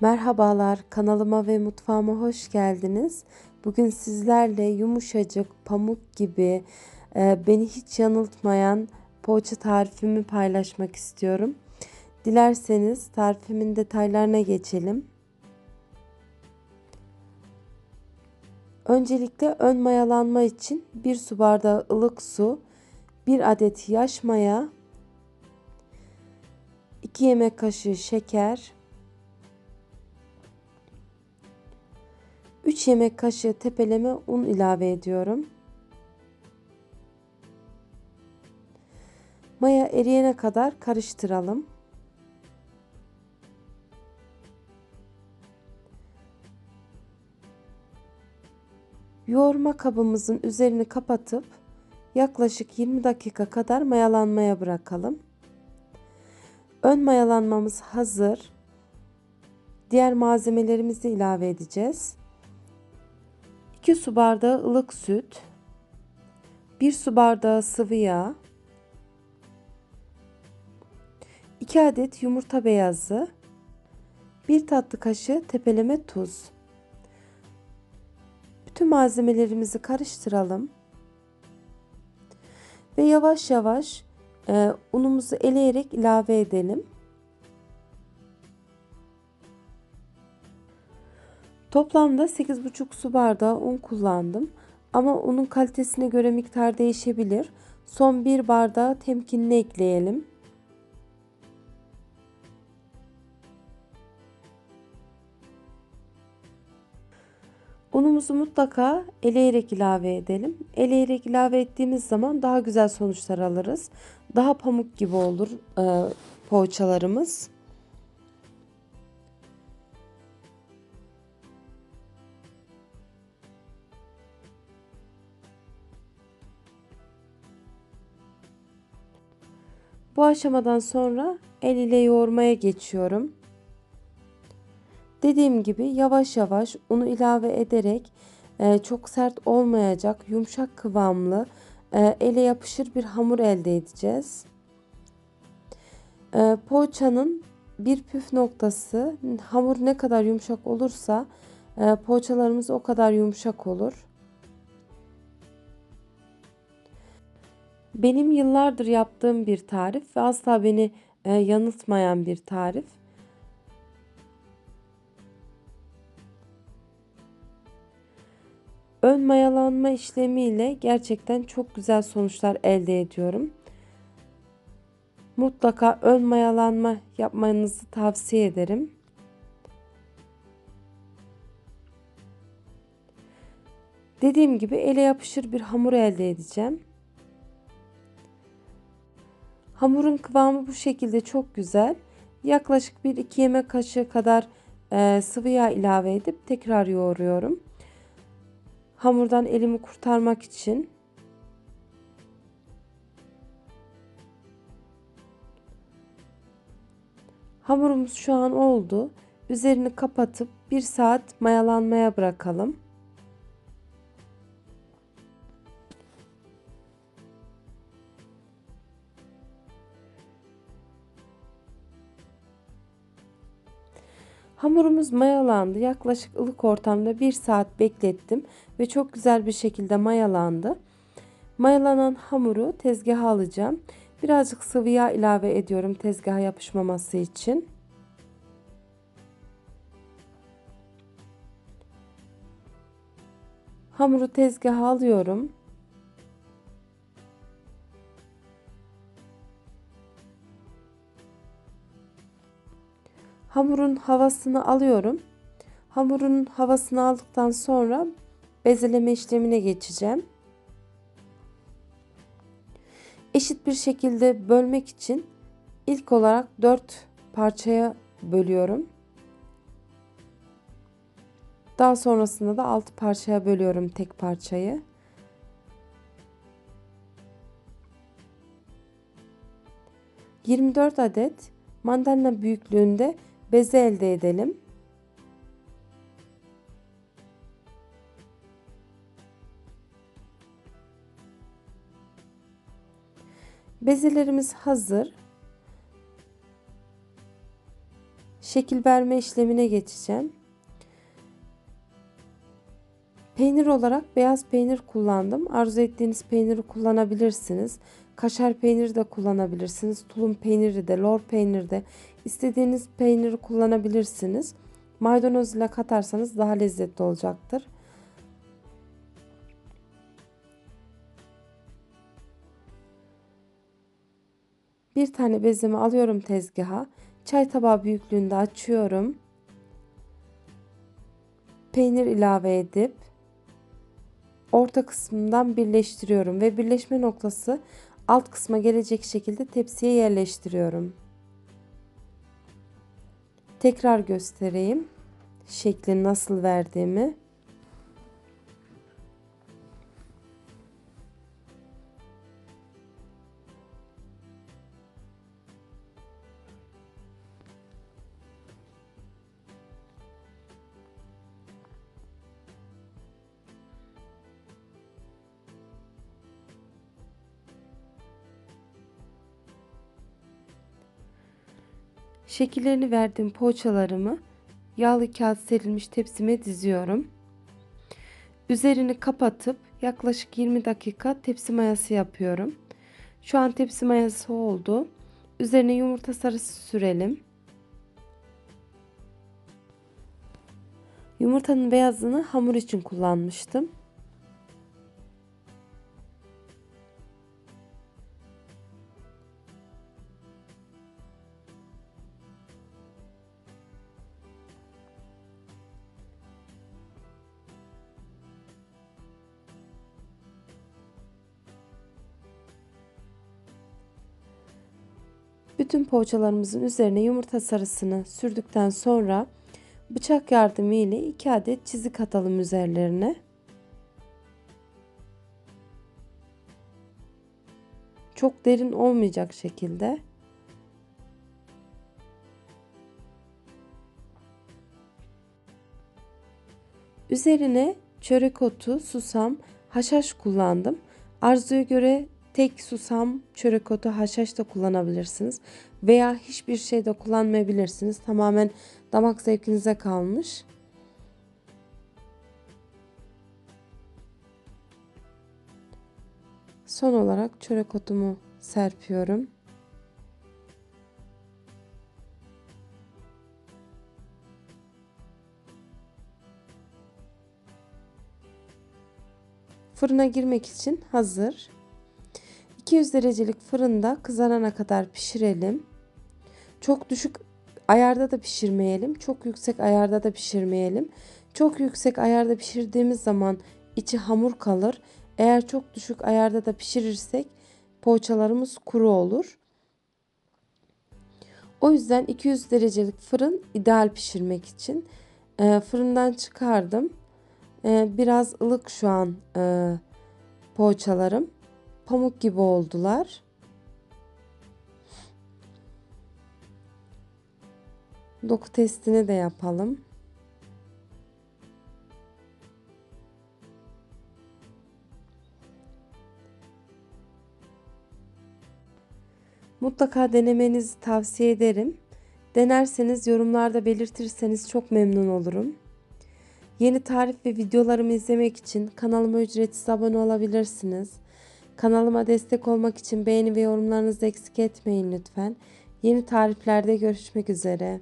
Merhabalar, kanalıma ve mutfağıma hoş geldiniz. Bugün sizlerle yumuşacık, pamuk gibi e, beni hiç yanıltmayan poğaça tarifimi paylaşmak istiyorum. Dilerseniz tarifimin detaylarına geçelim. Öncelikle ön mayalanma için 1 su bardağı ılık su, 1 adet yaş maya, 2 yemek kaşığı şeker, 3 yemek kaşığı tepeleme un ilave ediyorum. Maya eriyene kadar karıştıralım. Yoğurma kabımızın üzerini kapatıp yaklaşık 20 dakika kadar mayalanmaya bırakalım. Ön mayalanmamız hazır. Diğer malzemelerimizi ilave edeceğiz. 2 su bardağı ılık süt, 1 su bardağı sıvı yağ, 2 adet yumurta beyazı, 1 tatlı kaşığı tepeleme tuz. Bütün malzemelerimizi karıştıralım. Ve yavaş yavaş e, unumuzu eleyerek ilave edelim. Toplamda 8,5 su bardağı un kullandım. Ama unun kalitesine göre miktar değişebilir. Son 1 bardağı temkinli ekleyelim. Unumuzu mutlaka eleyerek ilave edelim. Eleyerek ilave ettiğimiz zaman daha güzel sonuçlar alırız. Daha pamuk gibi olur e, poğaçalarımız. Bu aşamadan sonra el ile yoğurmaya geçiyorum. Dediğim gibi yavaş yavaş unu ilave ederek e, çok sert olmayacak yumuşak kıvamlı e, ele yapışır bir hamur elde edeceğiz. E, poğaçanın bir püf noktası hamur ne kadar yumuşak olursa poğaçalarımız o kadar yumuşak olur. Benim yıllardır yaptığım bir tarif ve asla beni e, yanıltmayan bir tarif. Ön mayalanma işlemiyle gerçekten çok güzel sonuçlar elde ediyorum. Mutlaka ön mayalanma yapmanızı tavsiye ederim. Dediğim gibi ele yapışır bir hamur elde edeceğim. Hamurun kıvamı bu şekilde çok güzel. Yaklaşık 1-2 yemek kaşığı kadar e, sıvı yağ ilave edip tekrar yoğuruyorum. Hamurdan elimi kurtarmak için. Hamurumuz şu an oldu. Üzerini kapatıp 1 saat mayalanmaya bırakalım. Hamurumuz mayalandı. Yaklaşık ılık ortamda 1 saat beklettim ve çok güzel bir şekilde mayalandı. Mayalanan hamuru tezgaha alacağım. Birazcık sıvı yağ ilave ediyorum tezgaha yapışmaması için. Hamuru tezgaha alıyorum. Hamurun havasını alıyorum. Hamurun havasını aldıktan sonra bezeleme işlemine geçeceğim. Eşit bir şekilde bölmek için ilk olarak 4 parçaya bölüyorum. Daha sonrasında da 6 parçaya bölüyorum tek parçayı. ...24 adet mandalina büyüklüğünde beze elde edelim. Bezelerimiz hazır. şekil verme işlemine geçeceğim. Peynir olarak beyaz peynir kullandım. Arzu ettiğiniz peyniri kullanabilirsiniz. Kaşar peyniri de kullanabilirsiniz. Tulum peyniri de, lor peyniri de istediğiniz peyniri kullanabilirsiniz. Maydanoz ile katarsanız daha lezzetli olacaktır. Bir tane bezemi alıyorum tezgaha. Çay tabağı büyüklüğünde açıyorum. Peynir ilave edip orta kısmından birleştiriyorum ve birleşme noktası alt kısma gelecek şekilde tepsiye yerleştiriyorum. Tekrar göstereyim şeklini nasıl verdiğimi. Şekillerini verdiğim poğaçalarımı yağlı kağıt serilmiş tepsime diziyorum. Üzerini kapatıp yaklaşık 20 dakika tepsi mayası yapıyorum. Şu an tepsi mayası oldu. Üzerine yumurta sarısı sürelim. Yumurtanın beyazını hamur için kullanmıştım. Bütün poğaçalarımızın üzerine yumurta sarısını sürdükten sonra bıçak yardımı ile 2 adet çizik atalım üzerlerine. Çok derin olmayacak şekilde. Üzerine çörek otu, susam, haşhaş kullandım. Arzuya göre Tek susam, çörek otu, haşhaş da kullanabilirsiniz. Veya hiçbir şey de kullanmayabilirsiniz. Tamamen damak zevkinize kalmış. Son olarak çörek otumu serpiyorum. Fırına girmek için hazır. 200 derecelik fırında kızarana kadar pişirelim. Çok düşük ayarda da pişirmeyelim. Çok yüksek ayarda da pişirmeyelim. Çok yüksek ayarda pişirdiğimiz zaman içi hamur kalır. Eğer çok düşük ayarda da pişirirsek poğaçalarımız kuru olur. O yüzden 200 derecelik fırın ideal pişirmek için. E, fırından çıkardım. E, biraz ılık şu an e, poğaçalarım pamuk gibi oldular. Doku testini de yapalım. Mutlaka denemenizi tavsiye ederim. Denerseniz yorumlarda belirtirseniz çok memnun olurum. Yeni tarif ve videolarımı izlemek için kanalıma ücretsiz abone olabilirsiniz. Kanalıma destek olmak için beğeni ve yorumlarınızı eksik etmeyin lütfen. Yeni tariflerde görüşmek üzere.